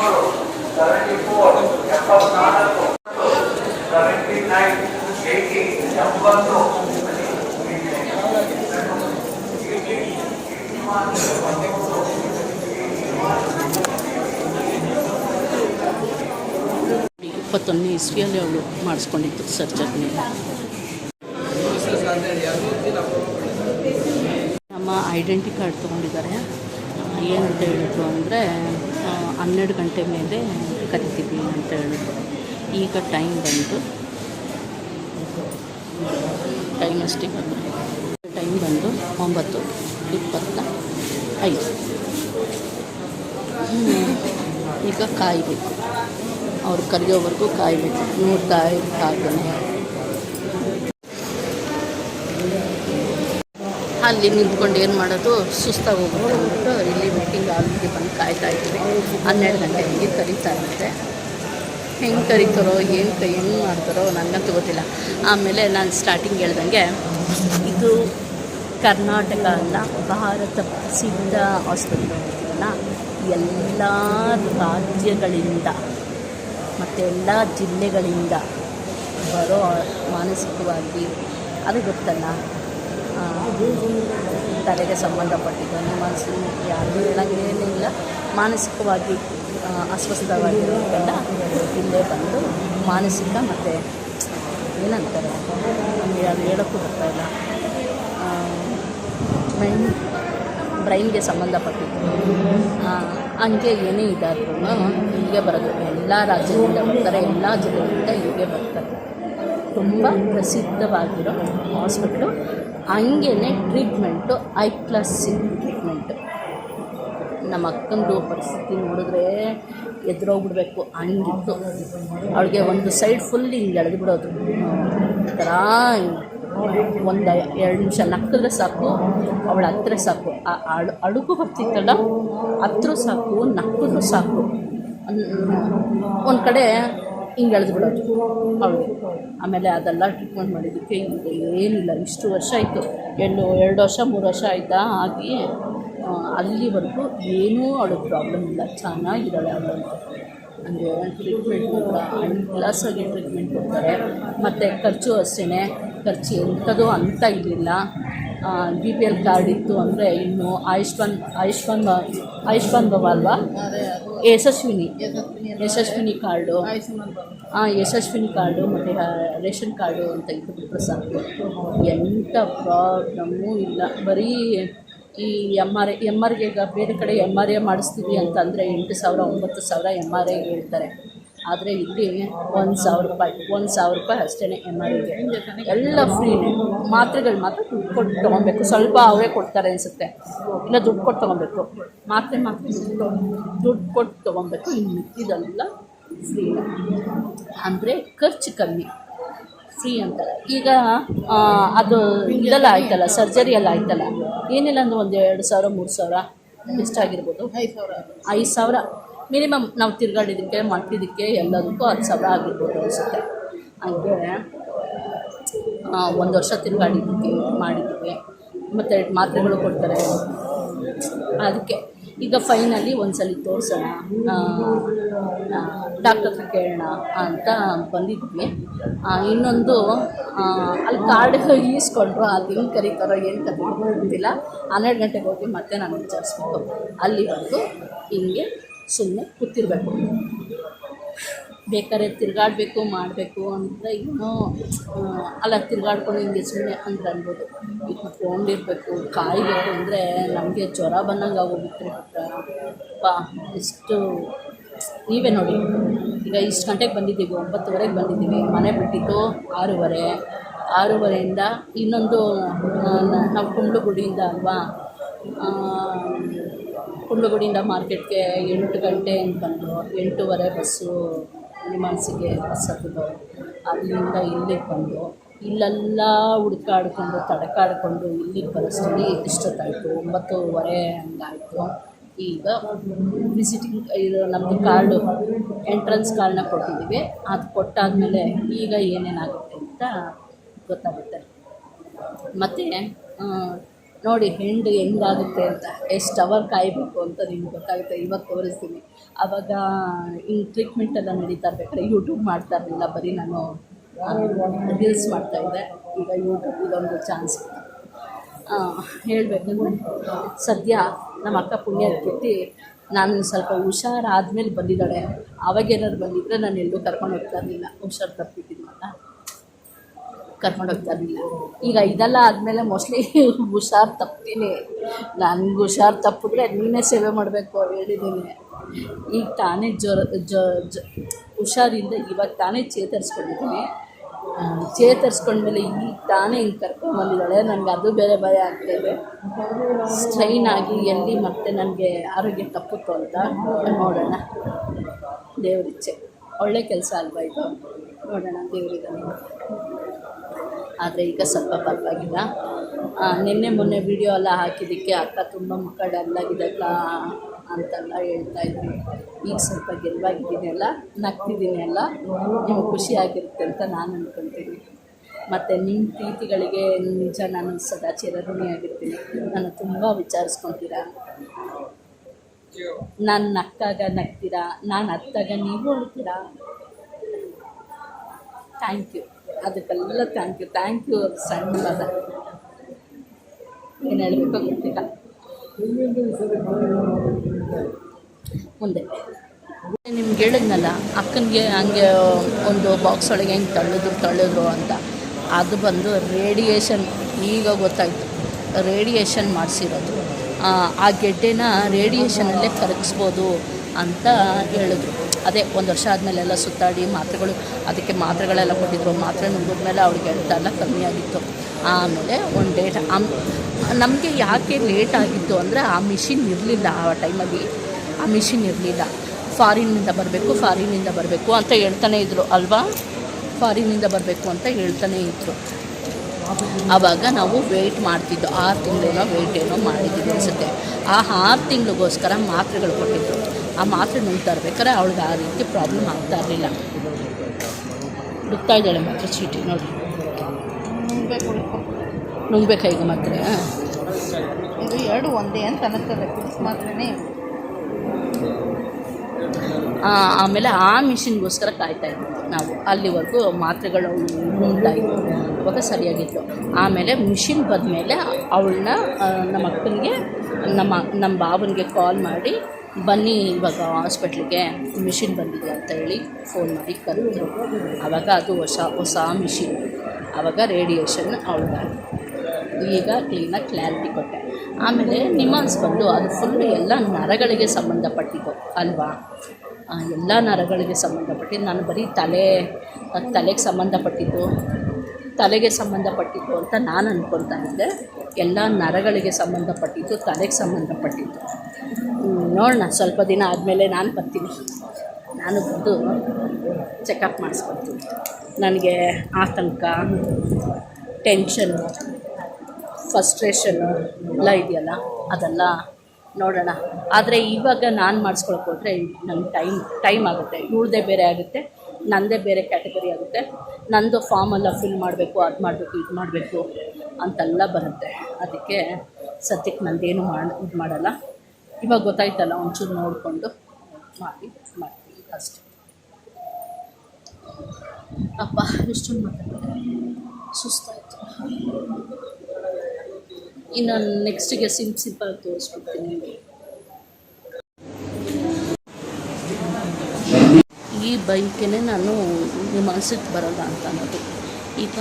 ಇಪ್ಪತ್ತೊಂದನೇ ಇಸ್ವಿಯಲ್ಲಿ ಅವಳು ಮಾಡಿಸ್ಕೊಂಡಿದ್ದು ಸರ್ಜರಿ. ನಮ್ಮ ಐಡೆಂಟಿ ಕಾರ್ಡ್ ತೊಗೊಂಡಿದ್ದಾರೆ. ಏನಂತ ಹೇಳಿದ್ರು ಅಂದರೆ ಹನ್ನೆರಡು ಗಂಟೆ ಮೇಲೆ ಕರಿತೀವಿ ಅಂತ ಹೇಳಿದ್ರು. ಈಗ ಟೈಮ್ ಬಂತು. ಟೈಮ್ ಅಷ್ಟೇ ಬಂದು ಟೈಮ್ ಬಂದು ಒಂಬತ್ತು ಇಪ್ಪತ್ತ ಐದು. ಈಗ ಕಾಯಬೇಕು. ಅವ್ರು ಕರೆಯೋವರೆಗೂ ಕಾಯಬೇಕು. ನೋಡ್ತಾ ಇರ್ತಾಗನೆ ಅಲ್ಲಿ ನಿಂತ್ಕೊಂಡು ಏನು ಮಾಡೋದು? ಸುಸ್ತಾಗಿ ಹೋಗ್ಬಿಟ್ಟು ಇಲ್ಲಿ ಮೀಟಿಂಗ್ ಹಾಲ್ಗೆ ಬಂದು ಕಾಯ್ತಾ ಇದ್ದೀವಿ. ಹನ್ನೆರಡು ಗಂಟೆ ಹಂಗೆ ಕರೀತಾ ಇರುತ್ತೆ. ಹೆಂಗೆ ಕರಿತಾರೋ, ಏನು ಕೈ ಹೆಂಗೆ ಮಾಡ್ತಾರೋ ನನಗಂತೂ ಗೊತ್ತಿಲ್ಲ. ಆಮೇಲೆ ನಾನು ಸ್ಟಾರ್ಟಿಂಗ್ ಹೇಳ್ದಂಗೆ ಇದು ಕರ್ನಾಟಕ ಅಲ್ಲ, ಭಾರತ ಪ್ರಸಿದ್ಧ ಹಾಸ್ಪಿಟಲ್ ಎಲ್ಲ ರಾಜ್ಯಗಳಿಂದ ಎಲ್ಲ ಜಿಲ್ಲೆಗಳಿಂದ ಬರೋ ಮಾನಸಿಕವಾಗಿ ಅದು ಗೊತ್ತಲ್ಲ. ತಲೆಗೆ ಸಂಬಂಧಪಟ್ಟಿದ್ದು. ಮನಸ್ಸು ಯಾರು ಹೇಳಂಗೇನಿಲ್ಲ ಮಾನಸಿಕವಾಗಿ ಅಸ್ವಸ್ಥವಾಗಿರೋದಕ್ಕೆಲ್ಲ ಇಲ್ಲೇ ಬಂದು ಮಾನಸಿಕ ಮತ್ತು ಏನಂತಾರೆ? ನಮಗೆ ಅದು ಹೇಳೋಕ್ಕೂ ಬರ್ತಾ ಇಲ್ಲ. ಮೈಂಡ್ ಬ್ರೈನ್ಗೆ ಸಂಬಂಧಪಟ್ಟಿದ್ದು. ಹಂಗೆ ಏನೇ ಇದಾದ್ರೂ ಇಲ್ಲಿಗೆ ಬರೋದು. ಎಲ್ಲ ರಾಜ್ಯದಿಂದ ಬರ್ತಾರೆ, ಎಲ್ಲ ಜಿಲ್ಲೆಯಿಂದ ಹೀಗೆ ಬರ್ತಾರೆ. ತುಂಬ ಪ್ರಸಿದ್ಧವಾಗಿರೋ ಹಾಸ್ಪಿಟ್ಲು. ಹಂಗೇ ಟ್ರೀಟ್ಮೆಂಟು, ಐ ಕ್ಲಾಸ್ ಟ್ರೀಟ್ಮೆಂಟು. ನಮ್ಮ ಅಕ್ಕಂದು ಪರಿಸ್ಥಿತಿ ನೋಡಿದ್ರೆ ಎದುರೋಗ್ಬಿಡ್ಬೇಕು, ಹಂಗಿತ್ತು. ಅವಳಿಗೆ ಒಂದು ಸೈಡ್ ಫುಲ್ ಹಿಂಗೆ ಎಳೆದು ಬಿಡೋದು ಒಂಥರ ಒಂದು ಎರಡು ನಿಮಿಷ ನಕ್ಕಿದ್ರೆ ಸಾಕು, ಅವಳ ಹತ್ರ ಸಾಕು. ಆ ಅಳು, ಅಳುಕು ಬರ್ತಿತ್ತಲ್ಲ, ಹತ್ರ ಸಾಕು, ನಕ್ಕಿದ್ರು ಸಾಕು. ಒಂದು ಕಡೆ ಹಿಂಗೆ ಎಳೆದು ಬಿಡೋದು. ಅವಳಿಗೆ ಆಮೇಲೆ ಅದೆಲ್ಲ ಟ್ರೀಟ್ಮೆಂಟ್ ಮಾಡಿದ್ದಕ್ಕೆ ಏನಿಲ್ಲ, ಇಷ್ಟು ವರ್ಷ ಆಯಿತು. ಎರಡು ಎರಡು ವರ್ಷ, ಮೂರು ವರ್ಷ ಆಯಿತಾ? ಆಗಿ ಅಲ್ಲಿವರೆಗೂ ಏನೂ ಅವಳು ಪ್ರಾಬ್ಲಮ್ ಇಲ್ಲ. ಚೆನ್ನಾಗಿದ್ದಾಳೆ ಅಂತ. ಅಂದರೆ ಟ್ರೀಟ್ಮೆಂಟ್ ಕೂಡ ಕ್ಲಾಸಾಗಿ ಟ್ರೀಟ್ಮೆಂಟ್ ಕೊಡ್ತಾರೆ. ಮತ್ತು ಖರ್ಚು ಅಷ್ಟೇ ಖರ್ಚು ಎಂಥದ್ದು ಅಂತ ಇರಲಿಲ್ಲ. ಬಿ ಪಿ ಎಲ್ ಕಾರ್ಡ್ ಇತ್ತು ಅಂದರೆ ಇನ್ನು ಆಯುಷ್ಮಾನ್ ಆಯುಷ್ಮಾನ್ ಭವ- ಆಯುಷ್ಮಾನ್ ಭವ ಅಲ್ವಾ? ಯಶಸ್ವಿನಿ. ಯಶಸ್ವಿನಿ ಕಾರ್ಡು. ಹಾಂ ಯಶಸ್ವಿನಿ ಕಾರ್ಡು ಮತ್ತು ರೇಷನ್ ಕಾರ್ಡು ಅಂತ ಇಟ್ಬಿಟ್ರೆ ಸಾಕು ಎಂಥ ಪ್ರಾಬ್ಲಮ್ಮೂ ಇಲ್ಲ. ಬರೀ ಈ ಎಂ ಆರ್ ಎ ಎಂ ಆರ್ಗೆ ಈಗ ಬೇರೆ ಕಡೆ ಎಂ ಆರ್ ಎ ಮಾಡಿಸ್ತೀವಿ ಅಂತಂದರೆ ಎಂಟು ಸಾವಿರ ಒಂಬತ್ತು ಸಾವಿರ ಎಂ ಆರ್ ಎ ಹೇಳ್ತಾರೆ. ಆದರೆ ಇಲ್ಲಿ ಒಂದು ಸಾವಿರ ರೂಪಾಯಿ ಒಂದು ಸಾವಿರ ರೂಪಾಯಿ ಅಷ್ಟೇ ಎಂ ಆರ್ ಐಗೆ ಎಲ್ಲ ಫ್ರೀನೇ ಮಾತ್ರೆಗಳು ಮಾತ್ರ ದುಡ್ಡು ಕೊಟ್ಟು ತೊಗೊಬೇಕು. ಸ್ವಲ್ಪ ಅವರೇ ಕೊಡ್ತಾರೆ ಅನಿಸುತ್ತೆ. ಇಲ್ಲ ದುಡ್ಡು ಕೊಟ್ಟು ತೊಗೊಬೇಕು. ಮಾತ್ರೆ ಮಾತ್ರ ದುಡ್ಡು ಕೊಟ್ಟು ತೊಗೊಬೇಕು. ಇನ್ನು ಮಿಕ್ಕಿದೆಲ್ಲ ಫ್ರೀನೇ ಅಂದರೆ ಖರ್ಚು ಕಮ್ಮಿ. ಫ್ರೀ ಅಂತಾರೆ ಈಗ ಅದು ಇದೆಲ್ಲ ಆಯ್ತಲ್ಲ ಸರ್ಜರಿ ಎಲ್ಲ ಆಯ್ತಲ್ಲ. ಏನಿಲ್ಲ ಅಂದ್ರೆ ಒಂದು ಎರಡು ಸಾವಿರ ಮೂರು ಸಾವಿರ ಎಷ್ಟಾಗಿರ್ಬೋದು? ಐದು ಸಾವಿರ. ಐದು ಸಾವಿರ. ಮಿನಿಮಮ್ ನಾವು ತಿರ್ಗಾಡಿದ್ದಕ್ಕೆ ಮಟ್ಟಿದ್ದಕ್ಕೆ ಎಲ್ಲದಕ್ಕೂ ಹತ್ತು ಸಾವಿರ ಆಗಿರ್ಬೋದು ಅನಿಸುತ್ತೆ. ಹಾಗೆ ಒಂದು ವರ್ಷ ತಿರುಗಾಡಿದ್ದಕ್ಕೆ ಮಾಡಿದ್ದೀವಿ. ಮತ್ತು ಮಾತ್ರೆಗಳು ಕೊಡ್ತಾರೆ. ಅದಕ್ಕೆ ಈಗ ಫೈನಲಿ ಸಲ ತೋರಿಸೋಣ. ಡಾಕ್ಟರ್ ಹತ್ರ ಕೇಳೋಣ ಅಂತ ಬಂದಿದ್ವಿ. ಇನ್ನೊಂದು ಅಲ್ಲಿ ಕಾರ್ಡ್ ಈಸ್ಕೊಂಡ್ರು ಅದು ಹೆಂಗೆ ಕರೀತಾರೋ ಏನು ಕರೀತಾರೋ ಗೊತ್ತಿಲ್ಲ. ಹನ್ನೆರಡು ಗಂಟೆಗೆ ಹೋಗಿ ಮತ್ತೆ ನಾನು ವಿಚಾರಿಸ್ಬೇಕು. ಅಲ್ಲಿವರೆಗೂ ಹಿಂಗೆ ಸುಮ್ಮನೆ ಕೂತಿರ್ಬೇಕು. ಬೇಕಾದ್ರೆ ತಿರುಗಾಡಬೇಕು ಮಾಡಬೇಕು ಅಂದರೆ ಆ, ಅಲ್ಲ ತಿರುಗಾಡ್ಕೊಂಡು ಹಿಂಗೆ ಸುಮ್ಮನೆ ಅಂತ ಅನ್ಬೋದು. ಈಗ ಕುತ್ಕೊಂಡಿರ್ಬೇಕು ಕಾಯಬೇಕು ಅಂದರೆ ನಮಗೆ ಜ್ವರ ಬಂದಂಗೆ ಆಗೋಗ್ಬಿಟ್ರೆ ಬಾ ಎಷ್ಟು ನೀವೇ ನೋಡಿ. ಈಗ ಇಷ್ಟು ಗಂಟೆಗೆ ಬಂದಿದ್ದೀವಿ ಒಂಬತ್ತುವರೆಗೆ ಬಂದಿದ್ದೀವಿ ಮನೆ ಬಿಟ್ಟಿದ್ದು ಆರೂವರೆ. ಆರೂವರೆಯಿಂದ ಇನ್ನೊಂದು ನಾವು ಕುಂಬ್ಳಗುಡಿಯಿಂದ ಅಲ್ವಾ? ಆ, ಕುಂಬ್ಳಗುಡಿಯಿಂದ ಮಾರ್ಕೆಟ್ಗೆ ಎಂಟು ಗಂಟೆ ಬಂದು ಎಂಟೂವರೆ ಬಸ್ಸು ನಿಮಾನ್ಸಿಗೆ ಬಸ್ ಹತ್ತಿದ್ದು ಅಲ್ಲಿಂದ ಇಲ್ಲಿಗೆ ಬಂದು ಇಲ್ಲೆಲ್ಲ ಹುಡ್ಕಾಡ್ಕೊಂಡು ತಡಕಾಡ್ಕೊಂಡು ಇಲ್ಲಿಗೆ ಬರೋಷ್ಟರಲ್ಲಿ ಇಷ್ಟೊತ್ತಾಯಿತು ಒಂಬತ್ತುವರೆ ಹಂಗಾಯಿತು. ಈಗ ವಿಸಿಟಿಂಗ್ ಇದು ನಮ್ಮದು ಕಾರ್ಡು ಎಂಟ್ರೆನ್ಸ್ ಕಾರ್ಡನ್ನ ಕೊಟ್ಟಿದ್ದೀವಿ. ಅದು ಕೊಟ್ಟಾದಮೇಲೆ ಈಗ ಏನೇನಾಗುತ್ತೆ ಅಂತ ಗೊತ್ತಾಗುತ್ತೆ. ಮತ್ತು ನೋಡಿ ಹೆಂಡು ಹೆಂಗಾಗುತ್ತೆ ಅಂತ, ಎಷ್ಟು ಅವರ್ ಕಾಯಬೇಕು ಅಂತ ನಿಮ್ಗೆ ಗೊತ್ತಾಗುತ್ತೆ, ಇವಾಗ ತೋರಿಸ್ತೀನಿ. ಆವಾಗ ಇನ್ನು ಟ್ರೀಟ್ಮೆಂಟ್ ಎಲ್ಲ ನಡೀತಾ ಇರ್ಬೇಕಾದ್ರೆ ಯೂಟ್ಯೂಬ್ ಮಾಡ್ತಾ ಇರಲಿಲ್ಲ, ಬರೀ ನಾನು ರೀಲ್ಸ್ ಮಾಡ್ತಾಯಿದ್ದೆ ಈಗ ಯೂಟ್ಯೂಬ್ ಇದೊಂದು ಚಾನ್ಸ್ ಹೇಳಬೇಕಂದ್ರೆ ಸದ್ಯ ನಮ್ಮ ಅಕ್ಕ ಪುಣ್ಯ ಕೆತ್ತಿ ನಾನು ಸ್ವಲ್ಪ ಹುಷಾರಾದ್ಮೇಲೆ ಬಂದಿದ್ದಾಳೆ. ಆವಾಗೇನಾದ್ರು ಬಂದಿದ್ದರೆ ನಾನು ಎಲ್ಲೂ ಕರ್ಕೊಂಡು ಹೋಗ್ತಾ ಇರಲಿಲ್ಲ. ಹುಷಾರು ತಪ್ಪಿಟ್ಟಿದ್ನಲ್ಲ ಕರ್ಕೊಂಡು ಹೋಗ್ತಾ ಇರಲಿಲ್ಲ. ಈಗ ಇದೆಲ್ಲ ಆದಮೇಲೆ ಮೋಸ್ಟ್ಲಿ ಹುಷಾರು ತಪ್ತೀನಿ. ನನಗೆ ಹುಷಾರು ತಪ್ಪಿದ್ರೆ ನೀನೇ ಸೇವೆ ಮಾಡಬೇಕು ಹೇಳಿದ್ದೀನಿ ಈಗ ತಾನೇ ಜ್ವರ ಜ ಜ ಹುಷಾರಿಂದ ಇವಾಗ ತಾನೇ ಚೇತರಿಸ್ಕೊಂಡಿದ್ದೀನಿ. ಚೇತರಿಸ್ಕೊಂಡ್ಮೇಲೆ ಈಗ ತಾನೇ ಹಿಂಗೆ ಕರ್ಕೊಂಡ್ಬಂದಿದ್ದಾಳೆ ನನಗೆ ಅದು ಬೇರೆ ಭಯ ಆಗ್ತಾಯಿದೆ ಸ್ಟ್ರೈನ್ ಆಗಿ ಎಲ್ಲಿ ಮತ್ತೆ ನನಗೆ ಆರೋಗ್ಯ ತಪ್ಪುತ್ತೋ ಅಂತ ನೋಡೋಣ. ದೇವರಿಚ್ಛೆ. ಒಳ್ಳೆ ಕೆಲಸ ಅಲ್ವಾ ಇದು? ನೋಡೋಣ ದೇವರಿದ್ದಾನೆ ಆದರೆ ಈಗ ಸ್ವಲ್ಪ ಪರವಾಗಿಲ್ಲ. ನಿನ್ನೆ ಮೊನ್ನೆ ವಿಡಿಯೋ ಎಲ್ಲ ಹಾಕಿದ್ದಕ್ಕೆ ಅಕ್ಕ ತುಂಬ ಮುಖ ಡಲ್ಲಾಗಿದೆಲ್ಲ ಅಂತೆಲ್ಲ ಹೇಳ್ತಾ ಇದ್ವಿ ಈಗ ಸ್ವಲ್ಪ ಗೆಲುವಾಗಿದ್ದೀನಿ ಅಲ್ಲ, ನಗ್ತಿದ್ದೀನಿ ಅಲ್ಲ, ನಿಮ್ಗೆ ಖುಷಿಯಾಗಿರುತ್ತೆ ಅಂತ ನಾನು ಅಂದ್ಕೊತೀನಿ ಮತ್ತು ನಿಮ್ಮ ಪ್ರೀತಿಗಳಿಗೆ ನಿಜ ನಾನು ಸದಾ ಚಿರಋಣಿಯಾಗಿರ್ತೀನಿ ನಾನು ತುಂಬ ವಿಚಾರಿಸ್ಕೊತೀರಾ? ನಾನು ನಕ್ಕಾಗ ನಗ್ತೀರಾ? ನಾನು ಅತ್ತಾಗ ನೀವು ಅಳ್ತೀರಾ? ಥ್ಯಾಂಕ್ ಯು ಅದಕ್ಕೆಲ್ಲ ಥ್ಯಾಂಕ್ ಯು ಥ್ಯಾಂಕ್ ಯು ಸಣ್ಣದಾದ ಏನು ಹೇಳಬೇಕೋ ಗೊತ್ತಿಲ್ಲ. ಮುಂದೆ. ನಿಮ್ಗೆ ಹೇಳಿದ್ನಲ್ಲ, ಅಕ್ಕನಿಗೆ ಹಂಗೆ ಒಂದು ಬಾಕ್ಸ್ ಒಳಗೆ ಹೆಂಗೆ ತಳ್ಳಿದ್ರು ತಳ್ಳಿದ್ರು ಅಂತ. ಅದು ಬಂದು ರೇಡಿಯೇಷನ್ ಈಗ ಗೊತ್ತಾಯಿತು. ರೇಡಿಯೇಷನ್ ಮಾಡಿಸಿರೋದು. ಆ ಗೆಡ್ಡೆನ ರೇಡಿಯೇಷನಲ್ಲೇ ಕರಗಿಸ್ಬೋದು ಅಂತ ಹೇಳಿದ್ರು. ಅದೇ ಒಂದು ವರ್ಷ ಆದಮೇಲೆಲ್ಲ ಸುತ್ತಾಡಿ ಮಾತ್ರೆಗಳು ಅದಕ್ಕೆ ಮಾತ್ರೆಗಳೆಲ್ಲ ಕೊಟ್ಟಿದ್ರು. ಮಾತ್ರೆ ನುಂಗಿದ್ಮೇಲೆ ಅವ್ಳಿಗೆ ಎಳ್ತ ಎಲ್ಲ ಕಮ್ಮಿ ಆಗಿತ್ತು ಆಮೇಲೆ ಒಂದು ಡೇಟ್ ನಮಗೆ ಯಾಕೆ ಲೇಟ್ ಆಗಿತ್ತು ಅಂದರೆ ಆ ಮಿಷಿನ್ ಇರಲಿಲ್ಲ ಆ ಟೈಮಲ್ಲಿ ಆ ಮಿಷಿನ್ ಇರಲಿಲ್ಲ. ಫಾರಿನ್ನಿಂದ ಬರಬೇಕು ಫಾರಿನ್ನಿಂದ ಬರಬೇಕು ಅಂತ ಹೇಳ್ತಾನೆ ಇದ್ರು, ಅಲ್ವಾ? ಫಾರಿನ್ನಿಂದ ಬರಬೇಕು ಅಂತ ಹೇಳ್ತಾನೆ ಇದ್ರು. ಆವಾಗ ನಾವು ವೆಯ್ಟ್ ಮಾಡ್ತಿದ್ದು. ಆರು ತಿಂಗಳೇನೋ ವೆಯ್ಟ್ ಏನೋ ಮಾಡಿದ್ದೀವಿ ಅನಿಸುತ್ತೆ. ಆ ಆರು ತಿಂಗಳಿಗೋಸ್ಕರ ಮಾತ್ರೆಗಳು ಕೊಟ್ಟಿದ್ರು. ಆ ಮಾತ್ರೆ ನುಂಗ್ತಾ ಇರ್ಬೇಕಾದ್ರೆ ಅವಳಿಗೆ ಆ ರೀತಿ ಪ್ರಾಬ್ಲಮ್ ಆಗ್ತಾ ಇರಲಿಲ್ಲ. ಹುಡುಕ್ತಾ ಇದ್ದಾಳೆ ಮಾತ್ರ ಚೀಟಿ ನೋಡಿ. ನುಂಗ್ಬೇಕು ಈಗ ಮಾತ್ರೆ
ಇದು ಎರಡು ಒಂದೇ ಅಂತ ಅನ್ನಿಸ್ತದೆ ಮಾತ್ರನೇ
ಆಮೇಲೆ ಆ ಮಿಷಿನ್ಗೋಸ್ಕರ ಕಾಯ್ತಾ ಇದ್ವಿ ನಾವು. ಅಲ್ಲಿವರೆಗೂ ಮಾತ್ರೆಗಳು ನುಂಗ್ತಾ ಇದ್ವು ಅವಾಗ ಸರಿಯಾಗಿತ್ತು. ಆಮೇಲೆ ಮಿಷಿನ್ ಬಂದಮೇಲೆ ಅವಳನ್ನ ನಮ್ಮ ಅಕ್ಕನಿಗೆ ನಮ್ಮ ನಮ್ಮ ಬಾಬನಿಗೆ ಕಾಲ್ ಮಾಡಿ ಬನ್ನಿ, ಇವಾಗ ಹಾಸ್ಪಿಟ್ಲಿಗೆ ಮಿಷಿನ್ ಬಂದಿದೆ ಅಂತ ಹೇಳಿ ಫೋನ್ ಮಾಡಿ ಕರೆದ್ರು. ಆವಾಗ ಅದು ಹೊಸ ಹೊಸ ಮಿಷಿನ್. ಆವಾಗ ರೇಡಿಯೇಷನ್ ಅವಳು ಈಗ ಕ್ಲೀನಾಗಿ ಕ್ಲಾರಿಟಿ ಕೊಟ್ಟೆ. ಆಮೇಲೆ ನಿಮಾನ್ಸ್ ಬಂದು ಅದು ಫುಲ್ಲು ಎಲ್ಲ ನರಗಳಿಗೆ ಸಂಬಂಧಪಟ್ಟಿದ್ದು ಅಲ್ವಾ? ಎಲ್ಲ ನರಗಳಿಗೆ ಸಂಬಂಧಪಟ್ಟಿದ್ದು ನಾನು ಬರೀ ತಲೆ, ತಲೆಗೆ ಸಂಬಂಧಪಟ್ಟಿದ್ದು ತಲೆಗೆ ಸಂಬಂಧಪಟ್ಟಿದ್ದು ಅಂತ ನಾನು ಅಂದ್ಕೊಳ್ತಾ ಇದ್ದೆ. ಎಲ್ಲ ನರಗಳಿಗೆ ಸಂಬಂಧಪಟ್ಟಿದ್ದು, ತಲೆಗೆ ಸಂಬಂಧಪಟ್ಟಿದ್ದು. ನೋಡೋಣ, ಸ್ವಲ್ಪ ದಿನ ಆದಮೇಲೆ ನಾನು ಬರ್ತೀನಿ. ನಾನು ಬಂದು ಚೆಕಪ್ ಮಾಡಿಸ್ಕೊಳ್ತೀನಿ ನನಗೆ ಆತಂಕ ಟೆನ್ಷನ್ನು ಫಸ್ಟ್ರೇಷನ್ನು ಎಲ್ಲ ಇದೆಯಲ್ಲ, ಅದೆಲ್ಲ ನೋಡೋಣ. ಆದರೆ ಇವಾಗ ನಾನು ಮಾಡಿಸ್ಕೊಳಕ್ಕೆ ಹೋದರೆ ನಂಗೆ ಟೈಮ್ ಟೈಮ್ ಆಗುತ್ತೆ. ಇವಳದೇ ಬೇರೆ ಆಗುತ್ತೆ ನನ್ನದೇ ಬೇರೆ ಕ್ಯಾಟಗರಿ ಆಗುತ್ತೆ. ನನ್ನದು ಫಾರ್ಮೆಲ್ಲ ಫಿಲ್ ಮಾಡಬೇಕು, ಅದು ಮಾಡಬೇಕು, ಇದು ಮಾಡಬೇಕು ಅಂತೆಲ್ಲ ಬರುತ್ತೆ. ಅದಕ್ಕೆ ಸದ್ಯಕ್ಕೆ ನಂದೇನು ಮಾಡಿ, ಇದು ಮಾಡಲ್ಲ. ಇವಾಗ ಗೊತ್ತಾಯ್ತಲ್ಲ ಒಂಚೂರು ನೋಡಿಕೊಂಡು ಮಾಡಿ ಮಾಡ್ತೀವಿ ಅಷ್ಟೇ. ಅಪ್ಪ ಎಷ್ಟು ಮಾತಾಡ್ತಾರೆ ಸುಸ್ತಾಯಿತು. ಇನ್ನು ನೆಕ್ಸ್ಟಿಗೆ ಸಿಂಪ್ ಸಿಂಪಲ್ ತೋರಿಸ್ಬಿಡ್ತೀನಿ ನಿಮಗೆ. ಈ ಬೈಕೇ ನಾನು ಮನಸ್ಸಿಗೆ ಬರಲ್ಲ ಅಂತ ಅನ್ನೋದು. ಈಗ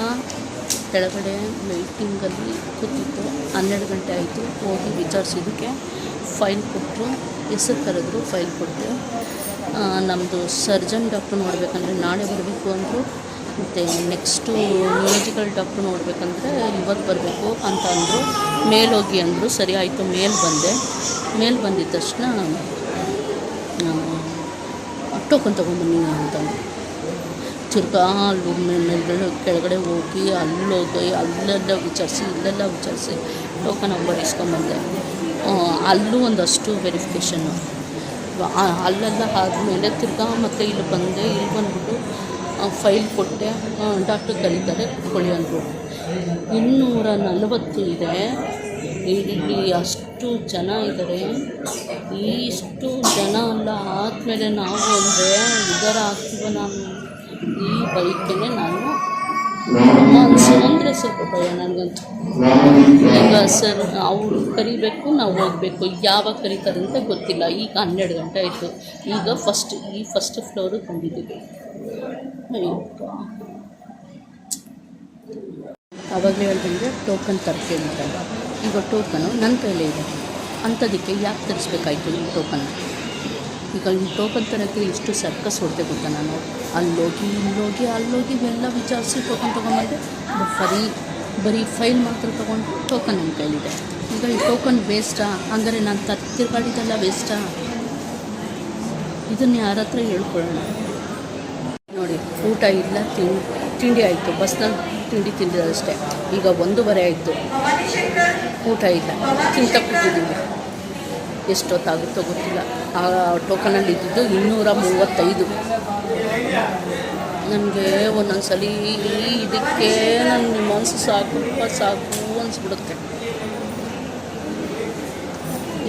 ಕೆಳಗಡೆ ವೆಯ್ಟಿಂಗಲ್ಲಿ ಕೂತಿತ್ತು ಹನ್ನೆರಡು ಗಂಟೆ ಆಯಿತು, ಹೋಗಿ ವಿಚಾರಿಸಿದ್ದಕ್ಕೆ ಫೈಲ್ ಕೊಟ್ಟರು, ಹೆಸರು ಕರೆದ್ರು, ಫೈಲ್ ಕೊಟ್ಟರು. ನಮ್ಮದು ಸರ್ಜನ್ ಡಾಕ್ಟ್ರು ನೋಡಬೇಕಂದ್ರೆ ನಾಳೆ ಬರಬೇಕು ಅಂದರು, ಮತ್ತು ನೆಕ್ಸ್ಟು ಮ್ಯೂಸಿಕಲ್ ಡಾಕ್ಟ್ರು ನೋಡಬೇಕಂದ್ರೆ ಇವತ್ತು ಬರಬೇಕು ಅಂತ ಅಂದರು. ಹೋಗಿ ಅಂದರು, ಸರಿ ಆಯಿತು, ಮೇಲ್ ಬಂದೆ. ಮೇಲ್ ಬಂದಿದ್ದ ತಕ್ಷಣ ಟೋಕನ್ ತೊಗೊಂಬನ್ನಿ ಅಂತಂದು ತಿರ್ಗಾ ಅಲ್ಲಿ ಮೇಲೆ ಕೆಳಗಡೆ ಹೋಗಿ, ಅಲ್ಲೋಗಿ, ಅಲ್ಲೆಲ್ಲ ವಿಚಾರಿಸಿ, ಇಲ್ಲೆಲ್ಲ ವಿಚಾರಿಸಿ, ಟೋಕನ್ ನಂಬರ್ ಇಸ್ಕೊಂಬಂದೆ ಅಲ್ಲೂ ಒಂದಷ್ಟು ವೆರಿಫಿಕೇಷನ್ನು ಅಲ್ಲೆಲ್ಲ ಆದಮೇಲೆ ತಿರ್ಗಾ ಮತ್ತೆ ಇಲ್ಲಿ ಬಂದೆ, ಇಲ್ಲಿ ಬಂದ್ಬಿಟ್ಟು ಫೈಲ್ ಕೊಟ್ಟೆ. ಡಾಕ್ಟ್ರ್ ಕರೀತಾರೆ ಕೊಳಿ ಅಂದರು. ಇನ್ನೂರ ನಲವತ್ತು ಇದೆ. ಇಲ್ಲಿ ಅಷ್ಟು ಜನ ಇದ್ದಾರೆ ಇಷ್ಟು ಜನ ಎಲ್ಲ ಆದಮೇಲೆ ನಾವು ಅಂದರೆ ಇದರ ಆಗ್ತೀವ ನಾನು ಈ ಬೈಕೇ ನಾನು ಅಂದರೆ ಸ್ವಲ್ಪ ಭಯ ನನಗಂತೂ ಈಗ ಸರ್, ಅವರು ಕರಿಬೇಕು, ನಾವು ಹೋಗಬೇಕು. ಯಾವಾಗ ಕರೀತಾರೆ ಅಂತ ಗೊತ್ತಿಲ್ಲ. ಈಗ ಹನ್ನೆರಡು ಗಂಟೆ ಆಯಿತು. ಈಗ ಫಸ್ಟ್ ಈ ಫಸ್ಟ್ ಫ್ಲೋರಿಗೆ ಬಂದಿದ್ದೀವಿ. ಆವಾಗಲೇ ಹೇಳ್ದಂಗೆ ಟೋಕನ್ ಅಂತ. ಈಗ ಟೋಕನು ನನ್ನ ಕೈಲೇ ಇದೆ. ಅಂಥದಕ್ಕೆ ಯಾಕೆ ತರಿಸ್ಬೇಕಾಯ್ತು ನಿಮ್ಮ ಟೋಕನ್ ಈಗ ಈ ಟೋಕನ್ ತರೋಕ್ಕೆ ಇಷ್ಟು ಸರ್ಕಸ್ ಹೊಡೆದೆ ಗೊತ್ತಾ ನಾನು? ಅಲ್ಲೋಗಿ ಇಲ್ಲೋಗಿ ಅಲ್ಲೋಗಿ ಇವೆಲ್ಲ ವಿಚಾರಿಸಿ ಟೋಕನ್ ತೊಗೊಂಬಂದೆ ಬರೀ ಬರೀ ಫೈಲ್ ಮಾತ್ರ ತೊಗೊಂಡು ಟೋಕನ್ ನನ್ನ ಕೈಲಿದೆ. ಈಗ ಈ ಟೋಕನ್ ವೇಸ್ಟಾ ಅಂದರೆ ನಾನು ತ ತಿರ್ಗಾಡಿದ್ದೆಲ್ಲ ವೇಸ್ಟಾ ಇದನ್ನು ಯಾರ ಹತ್ರ ಹೇಳ್ಕೊಳ್ಳೋಣ? ನೋಡಿ, ಊಟ ಇಲ್ಲ ತಿಂಡಿ ತಿಂಡಿ ಆಯಿತು. ಬಸ್ನಲ್ಲಿ ತಿಂಡಿ ತಿಂದಿರೋದಷ್ಟೇ ಈಗ ಒಂದೂವರೆ ಆಯಿತು. ಊಟ ಇಲ್ಲ. ತಿಂತ ಕೂತಿದ್ದೀವಿ ಎಷ್ಟೊತ್ತಾಗುತ್ತೋ ಗೊತ್ತಿಲ್ಲ. ಆ ಟೋಕನಲ್ಲಿ ಇದ್ದಿದ್ದು ಇನ್ನೂರ ಮೂವತ್ತೈದು ನನಗೆ ಒಂದೊಂದು ಸಲ ಇದಕ್ಕೆ ನನ್ನ ಮನಸ್ಸು ಸಾಕು ಸಾಕು ಅನಿಸ್ಬಿಡುತ್ತೆ.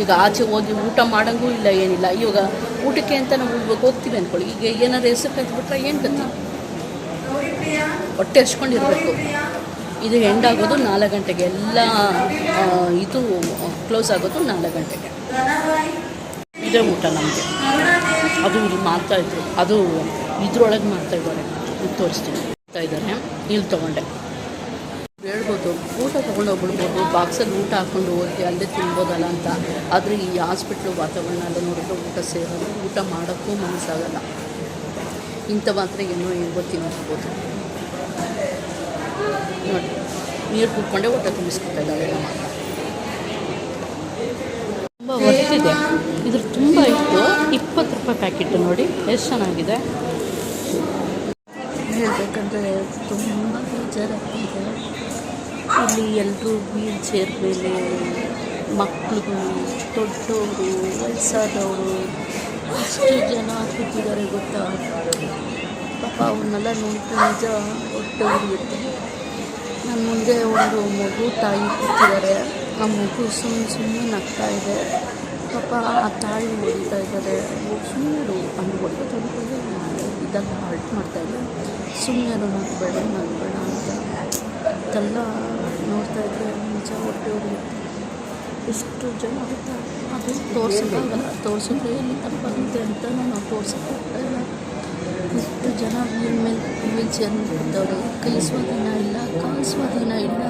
ಈಗ ಆಚೆ ಹೋಗಿ ಊಟ ಮಾಡೋಂಗೂ ಇಲ್ಲ, ಏನಿಲ್ಲ. ಇವಾಗ ಊಟಕ್ಕೆ ಅಂತ ನಾವು ಇವಾಗ ಹೋಗ್ತೀವಿ ಅಂದ್ಕೊಳ್ಳಿ ಈಗ ಏನಾದ್ರು ಹೆಸರು ಕಟ್ಬಿಟ್ರೆ ಏನು ಕತ್ತಿ ಹೊಟ್ಟೆ ಹಚ್ಕೊಂಡಿರ್ಬೇಕು ಇದು ಎಂಡ್ ಆಗೋದು ನಾಲ್ಕು ಗಂಟೆಗೆ. ಎಲ್ಲ ಇದು ಕ್ಲೋಸ್ ಆಗೋದು ನಾಲ್ಕು ಗಂಟೆಗೆ. ಇದೇ ಊಟ ನಮಗೆ. ಅದು ಇಲ್ಲಿ ಮಾಡ್ತಾಯಿದ್ರು ಅದು ಇದ್ರೊಳಗೆ ಮಾಡ್ತಾಯಿದ್ದಾರೆ ಇದು ತೋರಿಸ್ತೀನಿ. ಮಾಡ್ತಾ ಇದ್ದಾರೆ. ಇಲ್ಲಿ ತೊಗೊಂಡೆ. ಹೇಳ್ಬೋದು. ಊಟ ತೊಗೊಂಡೋಗ್ಬಿಡ್ಬೋದು ಬಾಕ್ಸಲ್ಲಿ ಊಟ ಹಾಕ್ಕೊಂಡು ಹೋಗಿ ಅಲ್ಲೇ ತಿನ್ಬೋದಲ್ಲ ಅಂತ. ಆದರೆ ಈ ಹಾಸ್ಪಿಟ್ಲು ವಾತಾವರಣ ಎಲ್ಲ ನೋಡಿದ್ರೆ ಊಟ ಸೇರೋದು. ಊಟ ಮಾಡೋಕ್ಕೂ ಮನಸ್ಸಾಗಲ್ಲ. ಇಂಥ ಮಾತ್ರ ಏನೋ ಹೆಂಗೋ ತಿನ್ಬೋದು ನೋಡಿ. ನೀರು ಕುಡ್ಕೊಂಡೆ ಊಟ ತುಂಬಿಸ್ಕೊತಾ ಇದ್ದಾವೆ ಮಾತ್ರ ವರ್ತಿದೆ ಇದ್ರ ತುಂಬ ಇತ್ತು. ಇಪ್ಪತ್ತು ರೂಪಾಯಿ ಪ್ಯಾಕೆಟ್ ನೋಡಿ. ಎಷ್ಟು ಚೆನ್ನಾಗಿದೆ. ಹೇಳ್ಬೇಕಂದ್ರೆ ತುಂಬ ಬೇಜಾರಾಗ್ತಿದೆ. ಇಲ್ಲಿ ಎಲ್ಲರೂ ವೀಲ್ ಚೇರ್ ಮೇಲೆ ಮಕ್ಕಳುಗಳು ದೊಡ್ಡವರು, ವಯಸ್ಸಾದವರು ಎಷ್ಟು ಜನ ಕೂತಿದ್ದಾರೆ ಗೊತ್ತಾ? ಪಾಪ ಅವನ್ನೆಲ್ಲ ನೋಡಿದ್ರೆ ನಿಜ ಹೊಟ್ಟೆ ಉರಿಯುತ್ತೆ. ನನ್ನ ಮುಂದೆ ಒಂದು ಮಗು, ತಾಯಿ ಕೂತಿದ್ದಾರೆ. ಆ ಮಗು ಸುಮ್ಮನೆ ಸುಮ್ಮನೆ ನಗ್ತಾ ಇದೆ. ಪಾಪ ಆ ತಾಯಿ ಹೊಡಿತಾ ಇದ್ದಾರೆ. ಸುಮ್ಮನೆ ಅಲ್ಲಿ ಹೊಟ್ಟೆ ತೊಗೊಂಡು ಇದೆಲ್ಲ ಹಾಲ್ಟ್ ಮಾಡ್ತಾ ಇದ್ದೆ ಸುಮ್ಮನೆ ನಗಬೇಡ ನಗಬೇಡ ಅಂತ. ಅದೆಲ್ಲ ನೋಡ್ತಾ ಇದ್ರೆ ನಿಜ ಹೊಟ್ಟೆ ಉರಿಯುತ್ತೆ. ಎಷ್ಟು ಜನ ಗೊತ್ತಾ ಅದು ತೋರ್ಸೋಕ್ಕಾಗಲ್ಲ ತೋರಿಸಿದ್ರೆ ಎಲ್ಲಿ ತಪ್ಪಾಗುತ್ತೆ ಅಂತ ನಾವು ತೋರಿಸೋಕ್ಕಾಗಲ್ಲ ಎಷ್ಟು ಜನ ವೀಲ್ ಮೇಲೆ ವೀಲ್ ಚೇರ್ ಕೈ ಇಲ್ಲ ಕಾಲು ದಿನ ಇಲ್ಲ.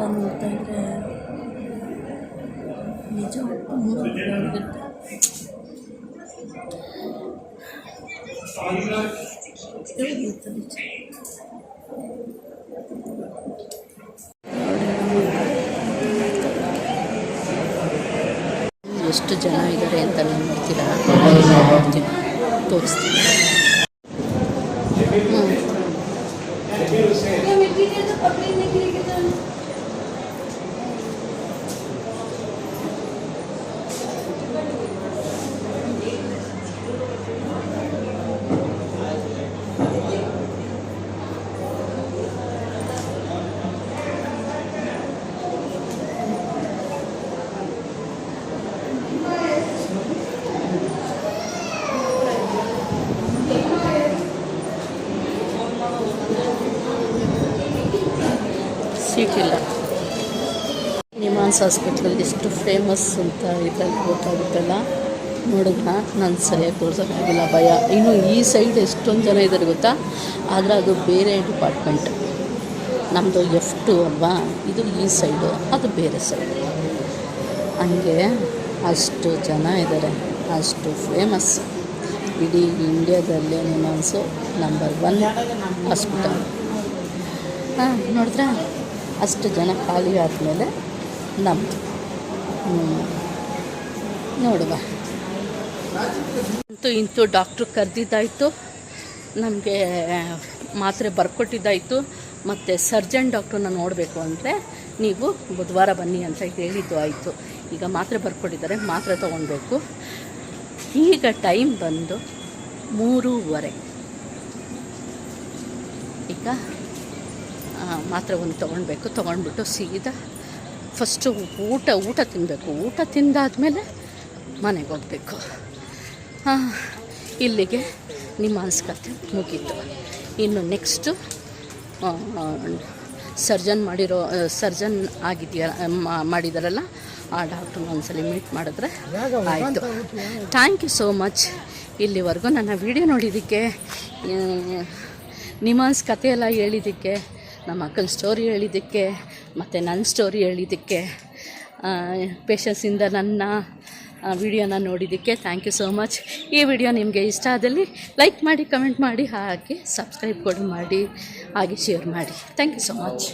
ಇದೆಲ್ಲ ನೋಡ್ತಾ ಇದ್ರೆ ನಿಜ ಎಷ್ಟು ಜನ ಇದ್ದಾರೆ ಅಂತ ನೋಡ್ತೀರಾ? ತೋರಿಸ್ತೀನಿ. ನಿಮಾನ್ಸ್ ಹಾಸ್ಪಿಟ್ಲಲ್ಲಿ ಎಷ್ಟು ಫೇಮಸ್ ಅಂತ ಇದ್ರಲ್ಲಿ ಗೊತ್ತಾಗುತ್ತಲ್ಲ? ನೋಡಿದ್ರ ನಾನು ಸರಿಯಾಗಿ ತೋರ್ಸೋಕ್ಕಾಗಿಲ್ಲ, ಭಯ. ಇನ್ನು ಈ ಸೈಡ್ ಎಷ್ಟೊಂದು ಜನ ಇದ್ದಾರೆ ಗೊತ್ತಾ? ಆದರೆ ಅದು ಬೇರೆ ಡಿಪಾರ್ಟ್ಮೆಂಟ್. ನಮ್ಮದು ಎಫ್ ಟು ಅಲ್ವಾ? ಇದು ಈ ಸೈಡು, ಅದು ಬೇರೆ ಸೈಡು. ಹಂಗೆ ಅಷ್ಟು ಜನ ಇದ್ದಾರೆ ಅಷ್ಟು ಫೇಮಸ್. ಇಡೀ ಇಂಡಿಯಾದಲ್ಲಿ ನಿಮಾನ್ಸು ನಂಬರ್ ಒನ್ ಹಾಸ್ಪಿಟಲ್. ಹಾಂ, ನೋಡಿದ್ರಾ? ಅಷ್ಟು ಜನ ಖಾಲಿ ಆದಮೇಲೆ ನಮ್ಮದು ನೋಡುವ. ಅಂತೂ ಇಂತೂ ಡಾಕ್ಟ್ರು ಕರೆದಿದ್ದಾಯಿತು. ನಮಗೆ ಮಾತ್ರೆ ಬರ್ಕೊಟ್ಟಿದ್ದಾಯಿತು. ಮತ್ತು ಸರ್ಜನ್ ಡಾಕ್ಟ್ರನ್ನ ನೋಡಬೇಕು ಅಂದರೆ ನೀವು ಬುಧವಾರ ಬನ್ನಿ ಅಂತ ಹೇಳಿದ್ದು ಆಯಿತು. ಈಗ ಮಾತ್ರೆ ಬರ್ಕೊಟ್ಟಿದ್ದಾರೆ, ಮಾತ್ರೆ ತೊಗೊಳ್ಬೇಕು ಈಗ ಟೈಮ್ ಬಂದು ಮೂರೂವರೆ. ಈಗ ಮಾತ್ರೆ ಒಂದು ತೊಗೊಳ್ಬೇಕು ತೊಗೊಂಡ್ಬಿಟ್ಟು ಸೀದಾ ಫಸ್ಟು ಊಟ ಊಟ ತಿನ್ನಬೇಕು ಊಟ ತಿಂದಾದಮೇಲೆ ಮನೆಗೆ ಹೋಗಬೇಕು. ಇಲ್ಲಿಗೆ ನಿಮ್ಮ ಅನ್ಸ್ಕತೆ ಮುಗೀತು. ಇನ್ನು ನೆಕ್ಸ್ಟು ಸರ್ಜನ್ ಮಾಡಿರೋ ಸರ್ಜನ್ ಆಗಿದೆಯ ಮಾಡಿದಾರಲ್ಲ, ಆ ಡಾಕ್ಟ್ರನ್ನ ಒಂದ್ಸಲಿ ಮೀಟ್ ಮಾಡಿದ್ರೆ ಆಯಿತು. ಥ್ಯಾಂಕ್ ಯು ಸೋ ಮಚ್ ಇಲ್ಲಿವರೆಗೂ ನನ್ನ ವಿಡಿಯೋ ನೋಡಿದ್ದಕ್ಕೆ ನಿಮಾನ್ಸ್ ಕಥೆಯೆಲ್ಲ ಹೇಳಿದ್ದಕ್ಕೆ, ನಮ್ಮ ಅಕ್ಕನ ಸ್ಟೋರಿ ಹೇಳಿದ್ದಕ್ಕೆ ಮತ್ತು ನನ್ನ ಸ್ಟೋರಿ ಹೇಳಿದ್ದಕ್ಕೆ ಪೇಷನ್ಸಿಂದ ನನ್ನ ವಿಡಿಯೋನ ನೋಡಿದ್ದಕ್ಕೆ ಥ್ಯಾಂಕ್ ಯು ಸೋ ಮಚ್ ಈ ವಿಡಿಯೋ ನಿಮಗೆ ಇಷ್ಟ ಆದಲ್ಲಿ ಲೈಕ್ ಮಾಡಿ ಕಮೆಂಟ್ ಮಾಡಿ, ಹಾಗೆ ಸಬ್ಸ್ಕ್ರೈಬ್ ಕೂಡ ಮಾಡಿ, ಹಾಗೆ ಶೇರ್ ಮಾಡಿ. Thank you so much